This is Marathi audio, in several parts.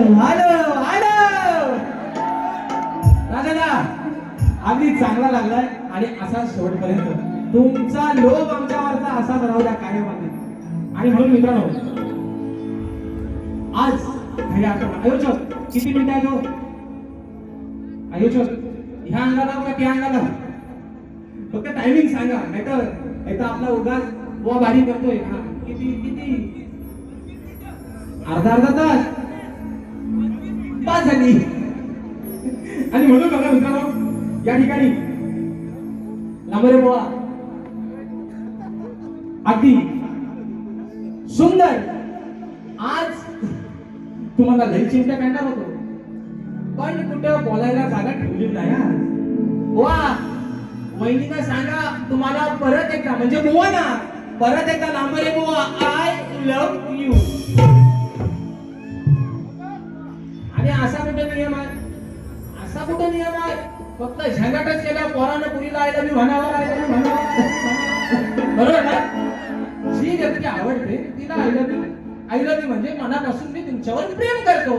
आलो आलो अगदी चांगला लागलाय आणि असा शेवटपर्यंत. तुमचा लोभ आमच्यावरचा असाच राहू द्या कायम आणि म्हणून मित्रांनो आज घरी आठवण आयोजक किती मिनिट आहे तो हो? आयोजक ह्या अंगाला का त्या अंगाला. फक्त टायमिंग सांगा नाहीतर नाहीतर आपला उगाच बुवा भारी करतोय. हा किती किती? अर्धा अर्धा तास. पाच झाली. आणि म्हणून बघा मित्रांनो या ठिकाणी लांबरे बुवा. अगदी सुंदर. आज तुम्हाला लई चिंता करणार होतो. पण कुठं बोलायला जागा ठेवली नाही आज वा वहिनीला सांगा तुम्हाला परत एकदा म्हणजे बोवा ना परत एकदा लांबरे बुवा आय लव्ह यू असा कुठे नियम आहे? असा कुठे नियम आहे? फक्त झंगाटच केला पोरानं पुरीला आयला मी म्हणावं आयला मी म्हणावं बरोबर ना? जी व्यक्ती आवडते तिला आयला मी आयला मी म्हणजे मनापासून मी तुमच्यावर प्रेम करतो.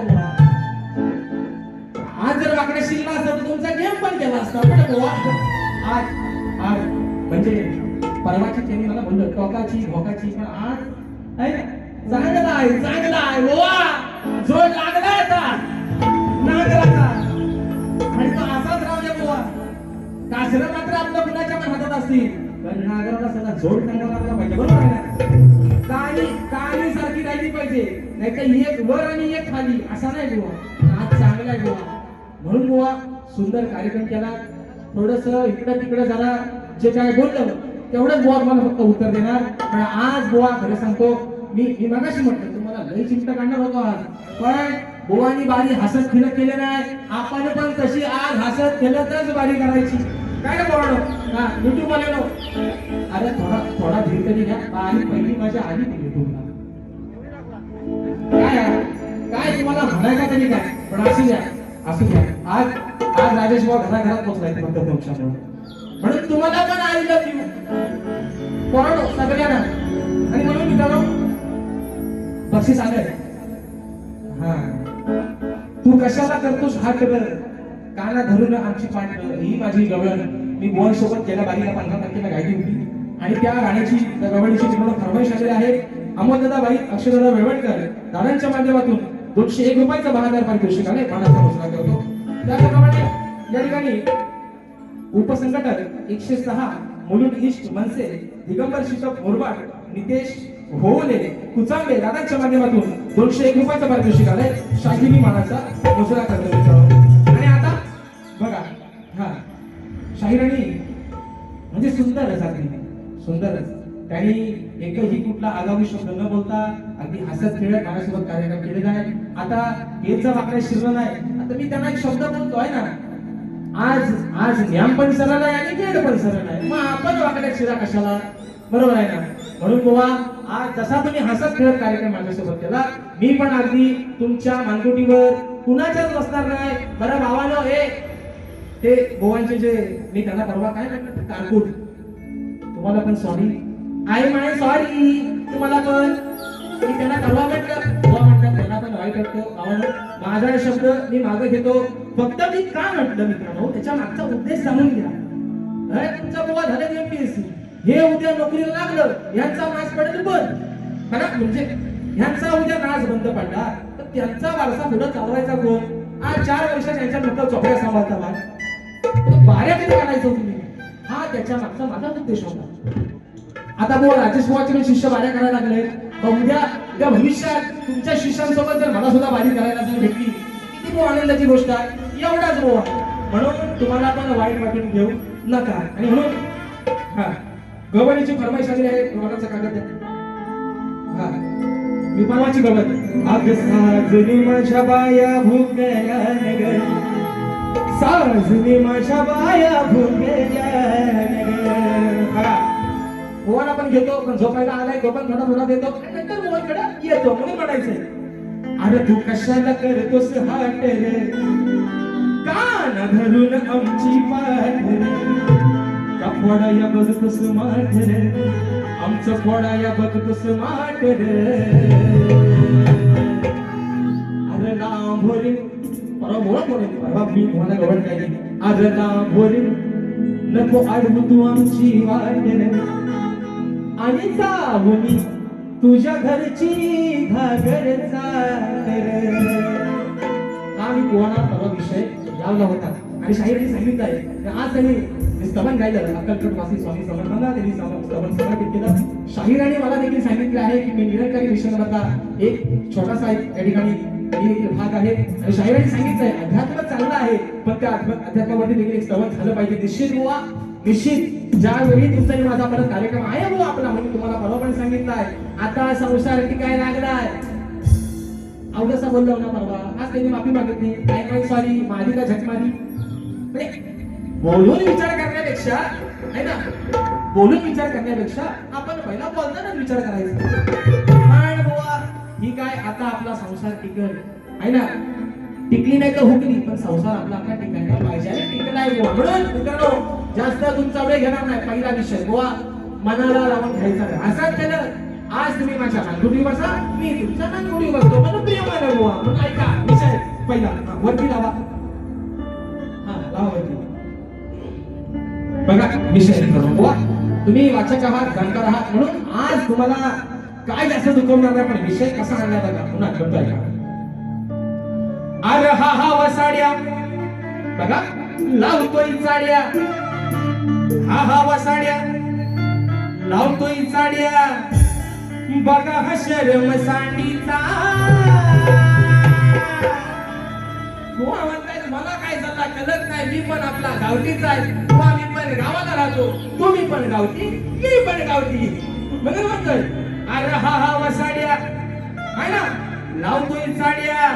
आज जर वाकडे शिकला असता तर तुमचा गेम पण केला असता. पण आज आज. म्हणजे परवाची त्यांनी मला बोललं टोकाची भोकाची पण आज आहे ना? चांगला आहे चांगला आहे. बुवा जोड लागला आता. नागराचा. आणि तो असाच राहू दे बुवा. कासरं मात्र आपल्या कुणाच्या पण हातात असतील. पण नागराला सगळा जोड चांगला लागला पाहिजे बरोबर आहे काळी काळी सारखी राहिली पाहिजे. नाही का एक वर आणि एक खाली असा नाही बुवा. आज चांगला आहे बुवा. म्हणून बुवा सुंदर कार्यक्रम केला. थोडस इकडं तिकडं जरा जे काय बोललं तेवढंच बुवा मला फक्त उत्तर देणार. पण आज बुवा खरं सांगतो मी मी मगाशी म्हटलं तुम्हाला लई चिंता काढणार होतो आज. पण आणि बारी हसत खेळत केले नाही. आपण पण तशी आज हसत खेळतच बारी करायची. काय ना बोलणं हा युट्यूब आलेलो अरे थोडा थोडा धीर तरी घ्या. आणि पहिली माझ्या आली ती युट्यूबला काय काय तुम्हाला म्हणायचं तरी काय? पण असू द्या असू द्या. आज आज राजेश भाऊ घराघरात पोहोचलाय फक्त तुमच्यामुळे म्हणून तुम्हाला पण आई लव्ह यू. कोण सगळ्यांना. आणि म्हणून मित्रांनो बक्षीस आलं हा. तू कशाला करतोस हा कदर काना धरून आमची पाठ ही माझी गवळण. मी मोहन सोबत गेल्या बाईला पंधरा तारखेला गायली होती. आणि त्या गाण्याची त्या गवळणीची तुम्हाला फरमाईश आलेली आहे. अमोलदादा बाई अक्षरदादा वेवणकर दादांच्या माध्यमातून दोनशे एक रुपयाचा बहादार पारितोषिक आले मानाचा घोषणा करतो. त्याचप्रमाणे या ठिकाणी उपसंघटक एकशे सहा मुलुंड ईस्ट मनसे दिगंबर शिकप मोरबाड नितेश होवले कुचांबे दादांच्या माध्यमातून दोनशे एक रुपयाचा पारितोषिक आलाय. शाकिबी मानाचा मुजरा करतो आणि आता बघा हा शाहिराणी म्हणजे सुंदरच अगदी सुंदरच त्यांनी एकही कुठला आगामी शब्द न बोलता अगदी हसत खेळत माझ्यासोबत कार्यक्रम केलेला आहे. आता हेच जर आपल्या शिरलं नाही. आता मी त्यांना एक शब्द बोलतोय ना? आज आज ज्ञान पण आहे आणि वेळ पण आहे. मग आपण वाकड्या शिरा कशाला? बरोबर आहे ना? म्हणून बुवा आज जसा तुम्ही हसत खेळत कार्यक्रम माझ्यासोबत केला मी पण अगदी तुमच्या मानकुटीवर कुणाच्याच बसणार नाही. बरं भावानो हे ते गोवांचे जे मी त्यांना परवा काय म्हणतात कारकूट तुम्हाला पण सॉरी आई म्हणे सॉरी तुम्हाला पण. मी त्यांना परवा म्हटलं. बुवा म्हणतात त्यांना पण वाईट वाटतो. भावानो माझा शब्द मी मागे घेतो. फक्त मी का म्हटलं मित्रांनो? त्याच्या मागचा उद्देश जाणून घ्या. अरे तुमचा गोवा झालं एमपीएससी हे उद्या नोकरीला लागलं यांचा नाच पडेल बंद खरं म्हणजे ह्यांचा उद्या नाच बंद पडला तर त्यांचा वारसा पुढे चालवायचा कोण? आज चार वर्षात यांच्या डोक्यात चोपड्या सांभाळता बा बाऱ्या कधी काढायचं हो तुम्ही? हा त्याच्या मागचा माझा उद्देश होता. आता बोल राजेश बुवाचे शिष्य बाऱ्या करायला लागले. मग उद्या त्या भविष्यात तुमच्या शिष्यांसोबत जर मला सुद्धा बारी करायला जर भेटली किती बुवा आनंदाची गोष्ट? आहे एवढाच बुवा. म्हणून तुम्हाला पण वाईट वाटून घेऊ नका. आणि म्हणून हा. गवळीची फरमाईश आलेली आहे गव्हाचा कागद. हा. मी परवाची गवत अग साजनी माझ्या बाया भुगल्या नगर. साजनी माझ्या बाया भुगल्या नगर. बघा गोवाला पण घेतो पण झोपायला आलाय तो पण थोडा थोडा देतो. नंतर गोवाकडे येतो म्हणून म्हणायचंय? अरे तू कशाला करतोस हाट रे कान धरून आमची पाठ फोडा या फोडाया बघतोस माट रे. आमचं फोडाया बघतोस माठ रे. अरे राम मी तुम्हाला गवड काय अरे बोल नको आडवू तू आमची वाट आणि जाऊनी तुझ्या घरची घागर चा आम्ही कोणा परवा विषय लावला होता. आणि शाहिरांनी सांगितलं आहे. आज त्यांनी स्तवन गायलं अक्कलकोटवासी स्वामी समर्थांना त्यांनी स्तवन स्तवन समर्पित केलं. शाहिराने मला देखील सांगितलं आहे की मी निरंकारी मिशनमधला एक छोटासा एक या ठिकाणी भाग आहे. आणि शाहिरांनी सांगितलंय अध्यात्म चांगलं आहे पण त्या अध्यात्मावरती देखील एक स्तवन झालं पाहिजे. निश्चित बुवा निश्चित. ज्यावेळी तुमचा माझा परत कार्यक्रम आहे बुवा आपला म्हणून तुम्हाला परवा पण सांगितलं आहे. आता संसार काय लागलाय? अवघसा बोललो ना परवा. आज त्यांनी माफी मागितली. काय काय सॉरी माझी का झक मारी? म्हणजे बोलून विचार करण्यापेक्षा आहे ना? बोलून विचार करण्यापेक्षा आपण पहिला बोलतानाच विचार करायचा. पण बुवा ही काय आता आपला संसार टिकल आहे ना? टिकली नाही तर हुकली पण संसार आपला आता टिकायला पाहिजे. आणि टिकलाय बुवा. म्हणून मित्रांनो जास्त तुमचा वेळ घेणार नाही. पहिला विषय बुवा मनाला लावून घ्यायचा नाही. असं केलं आज तुम्ही माझ्या नांदुरी बसा मी तुमच्या नांदुरी बसतो. म्हणून प्रेमानं बुवा. म्हणून ऐका विषय पहिला. वरती लावा. बघा विशेष बुवा तुम्ही वाचक आहात जाणकार आहात म्हणून आज तुम्हाला काय जास्त दुखवणार नाही पण विषय कसा आणला बघा पुन्हा करतो ऐका अरे हा हा वसाड्या. बघा लावतोय चाड्या. हा हा वसाड्या. लावतोय चाड्या. बघा हा शरम सांडीचा. बुवा म्हणताय कळत नाही मी पण आपला गावठीच आहे. तू आम्ही पण गावाला राहतो तुम्ही पण गावठी मी पण गावठी. बघा म्हणतोय अरे हा हा वसाड्या आहे ना? लावतोय साड्या.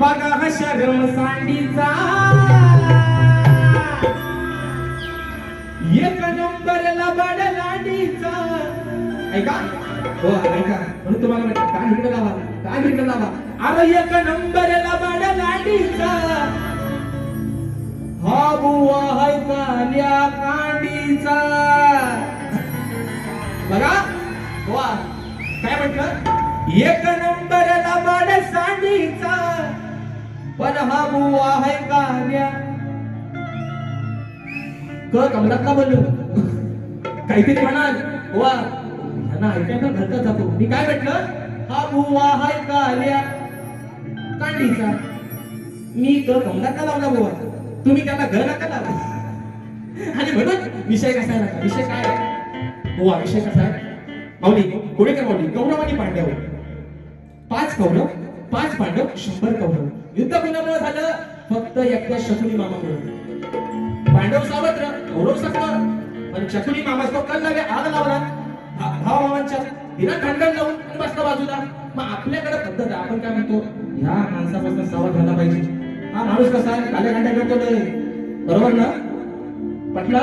बघा हा शरम सांडीचा. एक नंबर लबाड लाडीचा. ऐका. हो ऐका. म्हणून तुम्हाला म्हणतात काय इकडे लावा काय इकडे लावा अरे एक नंबर लबाड लाडीचा. हा बुवा हाय काल्या कांडीचा. बघा वा काय म्हटलं? एक नंबर लबाड सांडीचा. पण हा बुवा हाय काल्या. क कमलात का बोललो. काहीतरी म्हणाल. वा ह्यांना ऐकायला घरचा जातो. मी काय म्हटलं? हा बुवा हाय का आल्या कांडीचा. मी क कमलात का लावला बुवा तुम्ही त्याला घर नका लावा आणि म्हणून विषय कसा आहे नका विषय काय आहे? विषय कसा आहे? माऊली कोणेकर माऊली कौरव आणि पांडव. पाच कौरव पाच पांडव शंभर कौरव. युद्ध कोणामुळे झालं? फक्त एकदा शकुनी मामामुळे. पांडव सावत्र कौरव सकल पण शकुनी मामा तो कल लावे आग लावला. भा- भाव भावांच्या तिला खंडन लावून बसला बाजूला. मग आपल्याकडे पद्धत आहे. आपण काय म्हणतो? ह्या माणसापासून सावध झाला पाहिजे. हा माणूस कसा आहे? काल्या कांड्या करतो लय. बरोबर ना? पटला?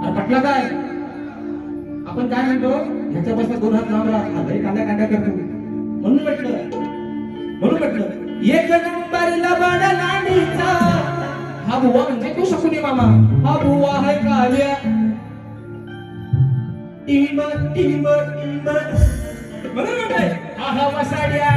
अरे पटला काय? आपण काय म्हणतो? ह्याच्यापासून दोन हात लावला राहा. हा लय काल्या कांड्या करतो म्हणून म्हटलं. म्हणून म्हटलं. एक नंबर लबाड लांडीचा. हा बुवा म्हणजे तू शकुनी मामा. हा बुवा आहे काल्या टिंब टिंब टिंब म्हणून म्हणतोय वसाड्या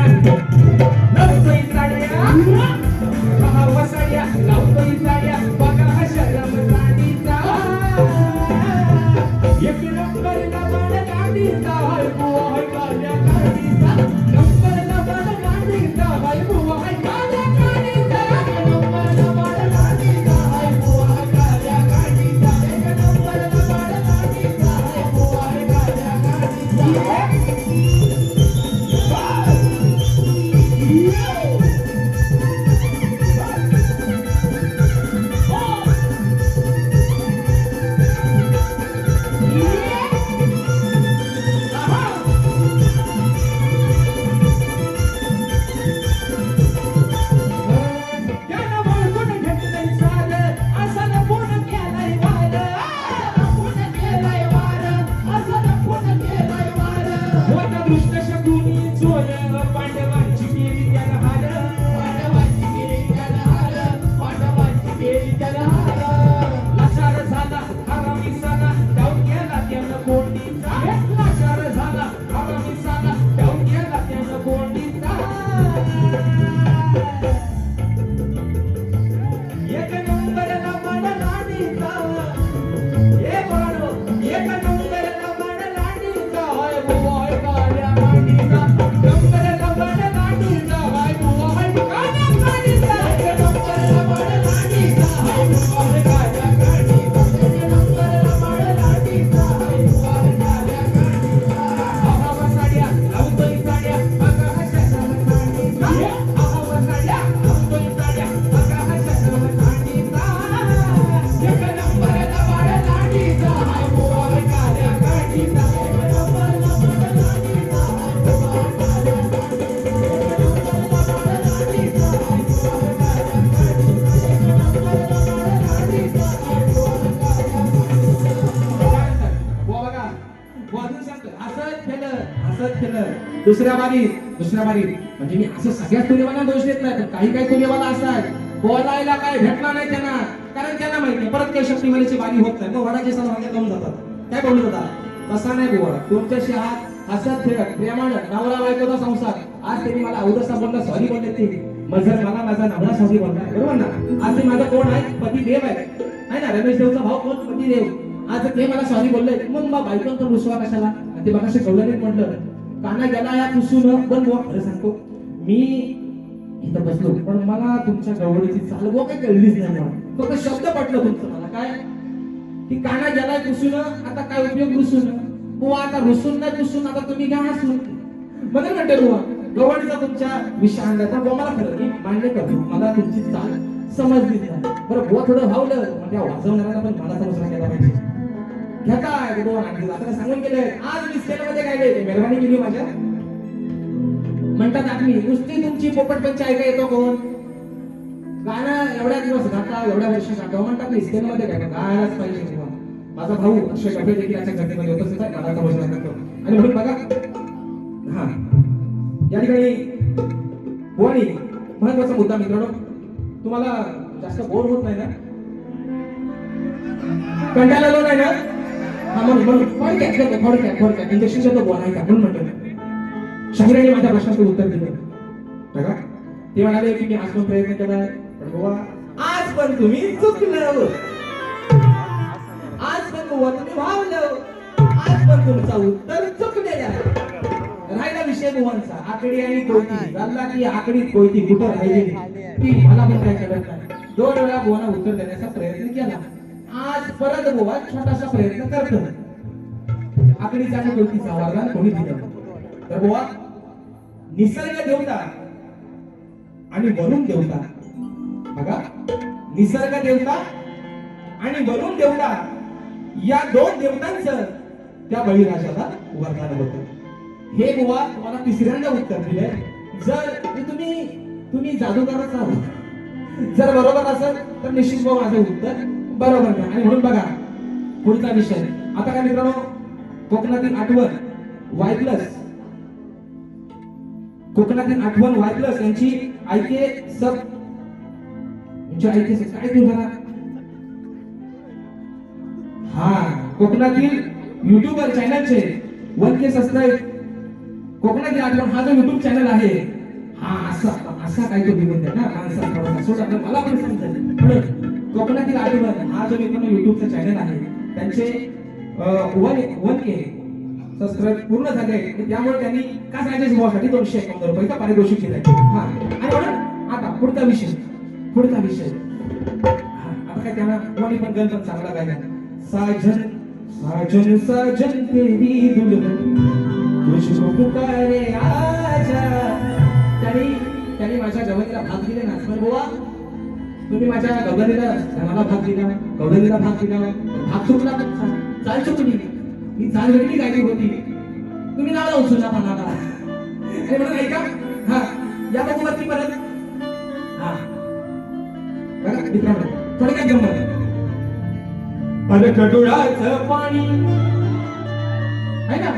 दुसऱ्या बारीत दुसऱ्या बारीत. म्हणजे मी असं सगळ्याच तुलेवाला दोष देत नाही पण काही काही तुलेवाला असतात बोलायला काय भेटला नाही त्यांना. कारण त्यांना माहिती परत काही शक्तिवालीची बारी होत नाही. मग वडाचे सण मागे लावून जातात. काय बोलू जातात तसा नाही बुवा. तुमच्याशी हात हसत खेळत प्रेमानं नवरा बायकोचा संसार. आज त्यांनी मला अवदसा बोलला सॉरी बोलले ते. मजर मला माझा नवरा सॉरी बोलला बरोबर ना? आज ते माझा कोण आहे? पती देव आहे. आहे ना? रमेश देवचा भाऊ कोण? पती देव. आज ते मला सॉरी बोलले. मग मग बायकोन कशाला? आणि ते मगाशी नाही म्हटलं. काना गेला या पुसून पण बुवा खरं सांगतो मी इथं बसलो पण मला तुमच्या गवळीची चाल बुवा काही कळलीच नाही मला. फक्त शब्द पटलं तुमचं मला. काय? की काना गेलाय पुसून आता काय उपयोग रुसून बुवा आता रुसून नाही पुसून आता तुम्ही घ्या हसून. मग म्हणते बुवा गवडीचा तुमच्या विषय आणला बुवा मला खरं मान्य करतो. मला तुमची चाल समजली नाही. बरं बुवा थोडं भावलं म्हणजे त्या वाजवणाऱ्याला पण मला समजला केला पाहिजे. घेताय दोन आता सांगून केलंय आज मी मध्ये काय गेले मेहरबानी केली हो माझ्या? म्हणतात आम्ही नुसती तुमची पोपट पंच ऐका येतो कोण? गाणं एवढ्या दिवस गाता एवढ्या वर्ष गाता. हो म्हणतात मी स्केलमध्ये काय गायलाच पाहिजे किंवा माझा भाऊ अक्षय कपडे देखील याच्या घटनेमध्ये उपस्थित सुद्धा मला समजला करतो. आणि म्हणून बघा हा. या ठिकाणी बोणी महत्त्वाचा मुद्दा मित्रांनो तुम्हाला जास्त बोर होत नाही ना? कंटाळा लो नाही ना? म्हणून म्हणून थोडक्यात देतो थोडक्यात थोडक्यात इंजेक्शन देतो बोला ऐका म्हणून म्हटलं शाहिराने माझ्या प्रश्नाचं उत्तर दिलं. बघा ते म्हणाले की मी आज पण प्रयत्न केलाय पण बुवा आज पण तुम्ही चुकलं. आज पण बुवा तुम्ही भावलं आज पण तुमचा उत्तर चुकलेला राहिला विषय बुवांचा आकडी आणि कोयती. झाला की आकडी कोयती कुठं राहिली ती मला पण काय कळत नाही. दोन वेळा बुवांना उत्तर देण्याचा प्रयत्न केला. आज परत गोवा छोटासा प्रयत्न करतो. आकडीचा आणि गोष्टीचा वरदान कोणी दिलं? तर गोवा निसर्ग देवता आणि वरुण देवता. बघा निसर्ग देवता आणि वरुण देवता या दोन देवतांचं त्या बळीराजाला वरदान होतं. हे गोवा तुम्हाला तिसऱ्यांदा उत्तर दिलंय. जर तुम्ही तुम्ही जादूगारच आहात. जर बरोबर असेल तर निश्चित माझं उत्तर. बरोबर नाही आणि म्हणून बघा पुढचा विषय आता काय मित्रांनो कोकणातील आठवण वाय कोकणातील आठवण वाय यांची ऐके सब म्हणजे ऐके सब काय तू जरा हा कोकणातील युट्यूबर चॅनलचे वन के सबस्क्राईब कोकणातील आठवण हा जो युट्यूब चॅनल आहे हा असा असा काही तो निबंध आहे ना? माणसा सोडा मला पण समजेल म्हणून कोकणातील आठवण हा जो मित्रांनो युट्यूबचा चॅनल आहे त्यांचे वन वन के सबस्क्राईब पूर्ण झाले त्यामुळे त्यांनी का सांगायचे भावासाठी दोनशे एकावन्न रुपयाचा पारितोषिक दिलाय. हा. आणि म्हणून आता पुढचा विषय पुढचा विषय. आता काय त्यांना कोणी पण गण पण चांगला गायला. साजन साजन साजन तेरी दुल्हन. तुझको पुकारे आजा. त्यांनी त्यांनी माझ्या गवळीला भाग दिले ना. बोवा तुम्ही माझ्या गवळीला धनाला भाग दिला गवळीला भाग दिला भाग तुमचा चाल चुकली मी चाल वेगळी गायली होती. तुम्ही नाव उचलला पानाला आणि म्हणून ऐका. हा या परत. हा. बघा मित्रांनो थोडक्यात गंमत. अरे कडुळाचं पाणी. आहे ना?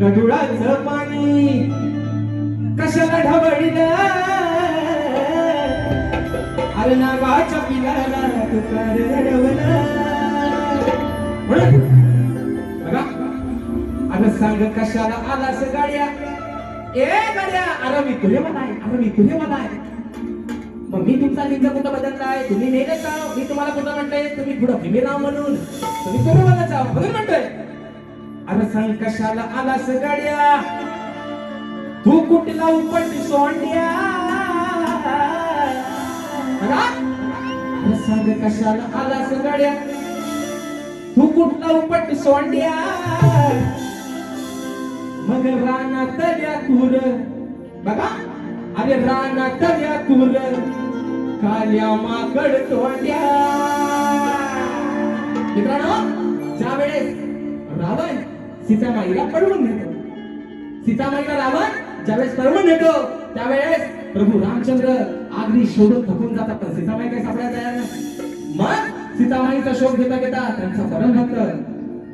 कडुळाचं पाणी. कशाला ढवळलं? पिलाला तुकार बघा सांग कशाला आलास गाड्या ए गाड्या अरे मी तुझे अरे मी तुझे मग मी तुमचा लिंग कुठं बदललाय तुम्ही नेले का मी तुम्हाला कुठं म्हणतोय तुम्ही पुढं फिमेल आहो म्हणून तुम्ही पुढे मला जाओ म्हणून म्हणतोय अरे सांग कशाला आलास गाड्या? तू कुठला उपट सोंड्या? प्रसाद कशाला आलास गाड्या? तू कुठला उपट सोंड्या? मग रानातल्या तुर. बघा. अरे रानातल्या तुर. काल्या माकड तोंड्या. मित्रांनो ज्या वेळेस रावण सीतामाईला पडवून घेतो सीतामाईला रावण ज्यावेळेस पडवून घेतो त्यावेळेस प्रभू रामचंद्र आगरी शोधून थकून जातात पण सीतामाई काही सापडायला तयार मग सीतामाईचा शोध घेता घेता त्यांचा परम भक्त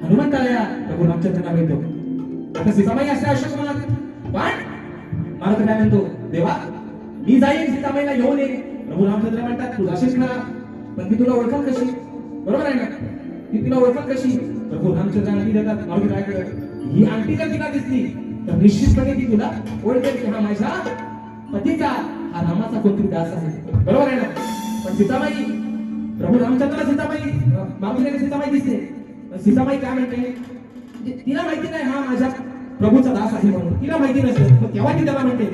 हनुमंताला प्रभू रामचंद्रांना मिळतो आता सीतामाई असते अशोक मला पण मारुती काय म्हणतो देवा मी जाईन सीतामाईला घेऊन येईन प्रभू रामचंद्र म्हणतात तू जाशील खरा पण ती तुला ओळखाल कशी? बरोबर आहे ना? ती तुला ओळखाल कशी? प्रभू रामचंद्र आणखी देतात मारुती काय ही आणखी जर तिला दिसली तर निश्चितपणे ती तुला ओळखेल की हा माझ्या पतीचा हा रामाचा कोणतरी दास आहे. बरोबर आहे ना? पण सीतामाई प्रभू रामचंद्र सीतामाई मागून सीतामाई दिसते. पण सीतामाई काय म्हणते? म्हणजे तिला माहिती नाही हा माझ्या प्रभूचा दास आहे म्हणून. तिला माहिती नसेल मग तेव्हा ती त्याला म्हणते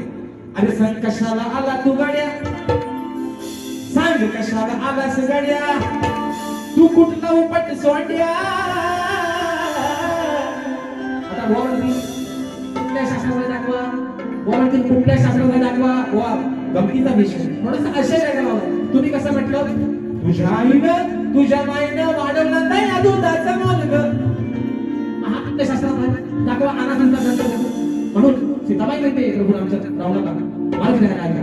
अरे सांग कशाला आला तू गाड्या? सांग कशाला आलास गाड्या? तू कुठला उपट सोंड्या? आता वरती कुठल्या शास्त्रामध्ये दाखवा? वरती कुठल्या शास्त्रामध्ये दाखवा? वा गमतीचा विषय. म्हणून आश्चर्य तुम्ही कसं म्हटलं? तुझ्या आईनं तुझ्या माईनं वाढवलं नाही या दुधाचं मोल ग हा दाखवा अनाथांचा ग्रंथ म्हणून सीताबाई म्हणते प्रभू रामच्या रावणाला मला फिरायला ऐका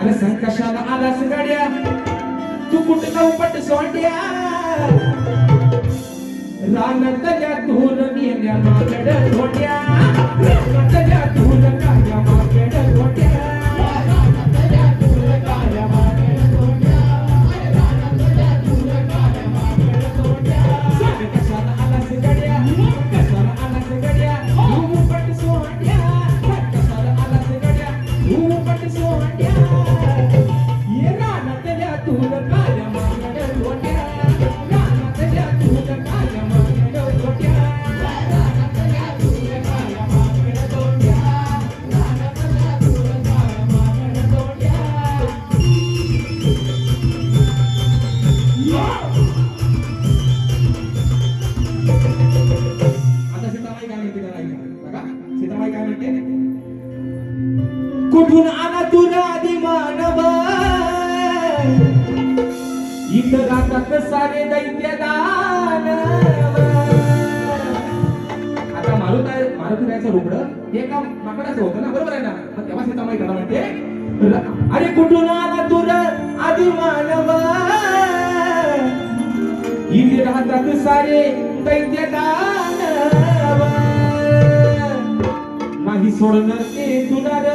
अरे सांग कशाला आलास गाड्या? तू कुठला उपट सोंड्या? रानातल्या धूर नेल्या मागड धोट्या रानातल्या धूर काया मागड धोट्या आला तुला आधी मानव। इथे राहतात सारे दैत्य दानव नाही सोडणार ते तुला र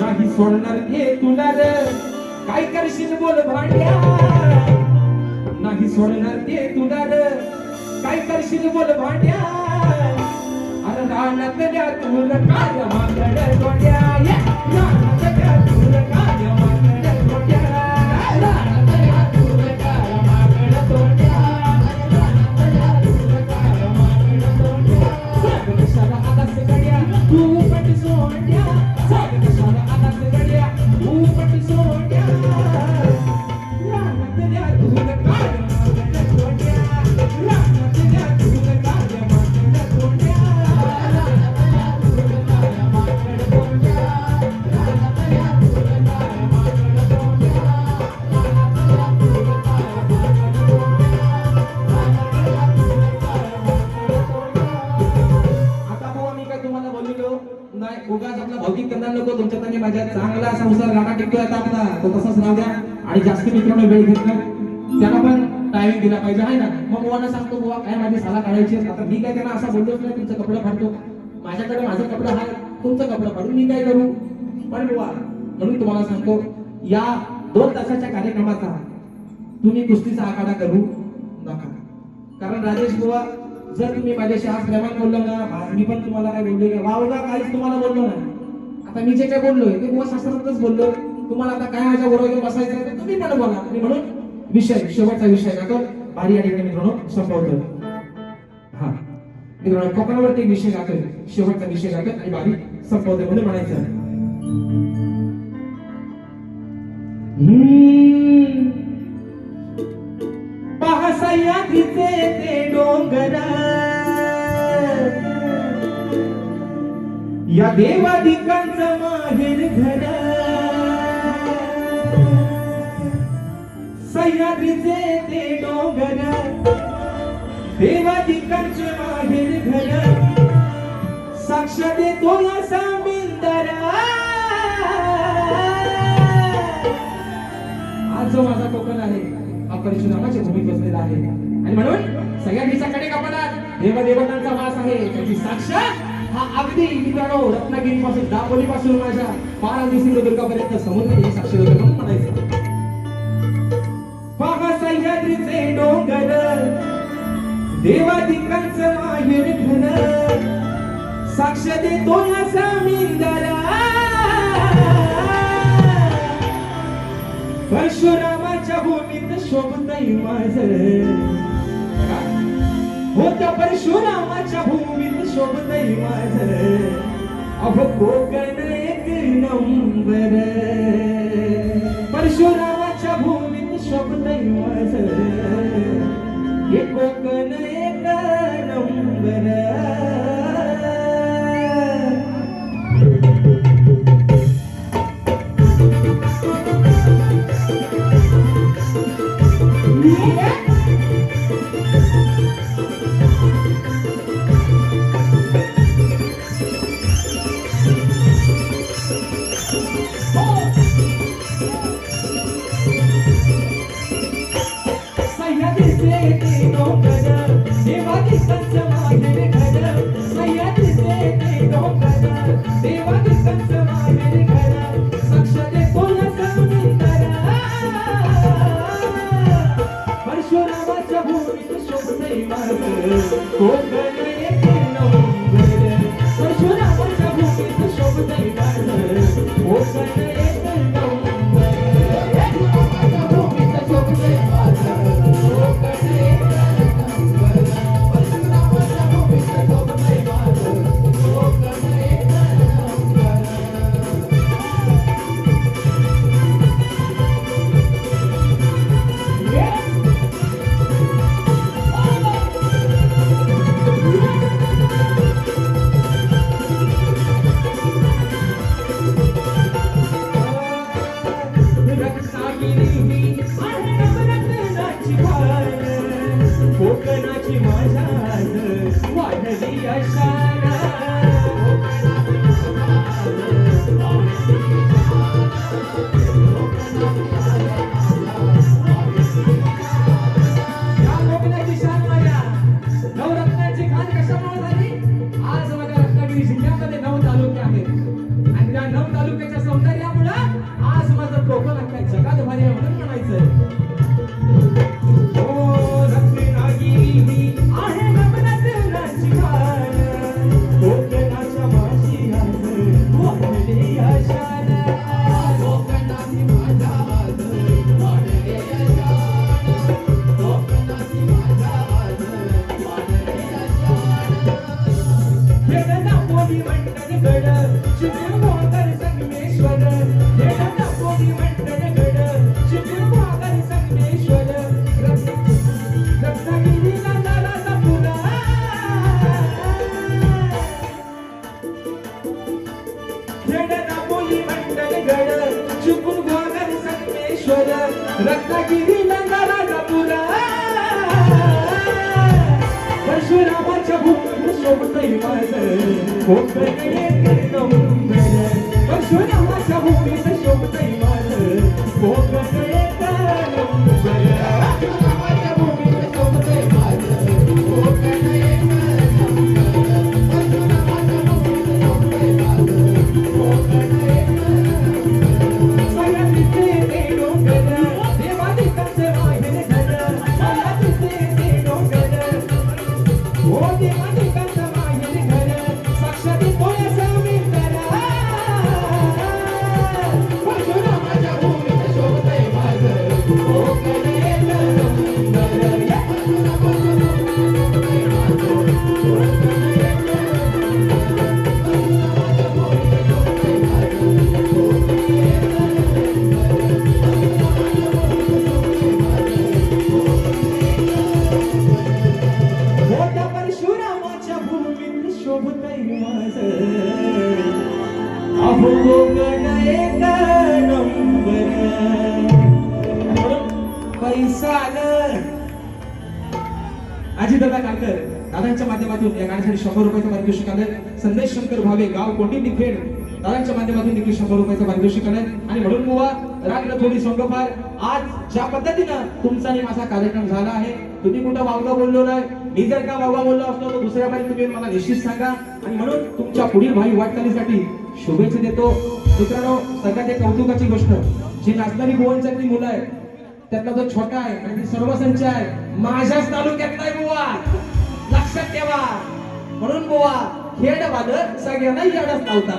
नाही सोडणार ते तुला काय करशील बोल भांड्या? नाही सोडणार ते तुला र काय करशील बोल भांड्या? अरे रानातल्या तुला काय मागड गोड्या ये, रानातल्या तुला काय रानातल्या तो तसाच राहू द्या. आणि जास्त मित्रांनो वेळ घेतला त्याला पण टाइम दिला पाहिजे. आहे ना? मग मुलांना सांगतो बुवा काय माझी साला काढायची आता मी काय त्यांना असा बोलतोच नाही तुमचं कपडं फाडतो. माझ्याकडे माझं कपडं आहे तुमचं कपडं फाडून मी काय करू? पण बुवा म्हणून तुम्हाला सांगतो या दोन तासाच्या कार्यक्रमाचा तुम्ही कुस्तीचा आखाडा करू नका. कारण राजेश बुवा जर तुम्ही माझ्याशी आज प्रेमान बोललो ना मी पण तुम्हाला काय बोललो का वावगा काहीच तुम्हाला बोललो नाही. आता मी जे काय बोललोय ते बुवा शास्त्रातच बोललो तुम्हाला आता काय माझ्या बरोबर बसायचं तर तुम्ही पण बघा आणि म्हणून विषय शेवटचा विषय जातो भारी या ठिकाणी मित्रांनो संपवतो. हा. मित्रांनो कोकणावरती विषय जातोय शेवटचा विषय जातोय आणि भारी संपवतो म्हणून म्हणायचं हम्म. ते डोंगर. या देवाधिकांचं माहेर घर. सह्याद्रीचे ते डोंगर. देवाधिकांचे माहेर घर. साक्षात देतो या सामिंदरा. आज जो माझा कोकण आहे. हा नावाची भूमी बसलेला आहे. आणि म्हणून सह्याद्रीच्या कडे कपडा देवदेवतांचा वास आहे. त्याची साक्षात हा अगदी मित्रांनो रत्नागिरीपासून दापोलीपासून माझ्या बारा दिवशी सिंधुदुर्गापर्यंत समुद्र हे साक्षीदुर्गम म्हणायचं. पहा सह्याद्रीचे डोंगर देवाधिकांच माहेर धन साक्ष देतो या समीरदारा परशुरामाच्या भूमीत शोभतई माझर होत्या परशुरामाच्या भूमीत शोभतई माझर अहो कोकण एक नंबर. परशुराम சொப்பனைவாச இப்போக்கனே நம்பர Yeah. கோட்டை மகள் கோட்டையே கண்டோம் शेतकर व्हावे गाव कोंडी निखेड दादांच्या माध्यमातून निखिल शंभर रुपयाचं पारितोषिक आहेत आणि म्हणून मुवा रात्र थोडी संगफार आज ज्या पद्धतीनं तुमचा आणि माझा कार्यक्रम झाला आहे तुम्ही कुठं वावगा बोललो नाही. मी जर का वावगा बोललो असतो तर दुसऱ्या बाई तुम्ही मला निश्चित सांगा. आणि म्हणून तुमच्या पुढील भावी वाटचालीसाठी शुभेच्छा देतो. मित्रांनो सगळ्यात एक कौतुकाची गोष्ट जी नाचणारी गोवनचातली मुलं आहेत त्यातला जो छोटा आहे आणि सर्वसंच आहे माझ्याच तालुक्यातला आहे बुवा. लक्षात ठेवा. म्हणून बुवा खेड वादळ सगळ्यांना याडच नव्हता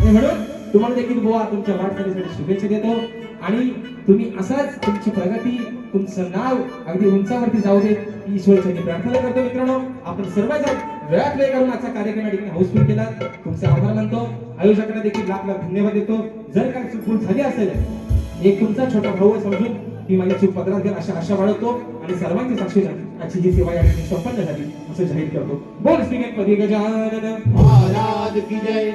म्हणून तुम्हाला देखील बुवा तुमच्या वाटचालीसाठी शुभेच्छा देतो. आणि तुम्ही असाच तुमची प्रगती तुमचं नाव अगदी उंचावरती जाऊ दे ईश्वरच्या प्रार्थना करतो मित्रांनो. आपण सर्वजण वेळात वेळ करून आजचा कार्यक्रम या ठिकाणी हाऊसफुल केला. तुमचे आभार मानतो. आयोजकांना देखील लाख लाख धन्यवाद देतो. जर काही चूक झाली असेल एक तुमचा छोटा भाऊ समजून ही माझी चूक पत्रात घेऊन अशा आशा बाळगतो आणि सर्वांच्या साक्षीनं आजची जी सेवा या संपन्न झाली असं जाहीर करतो. बोल श्री गणपती गजानन. महाराज की जय.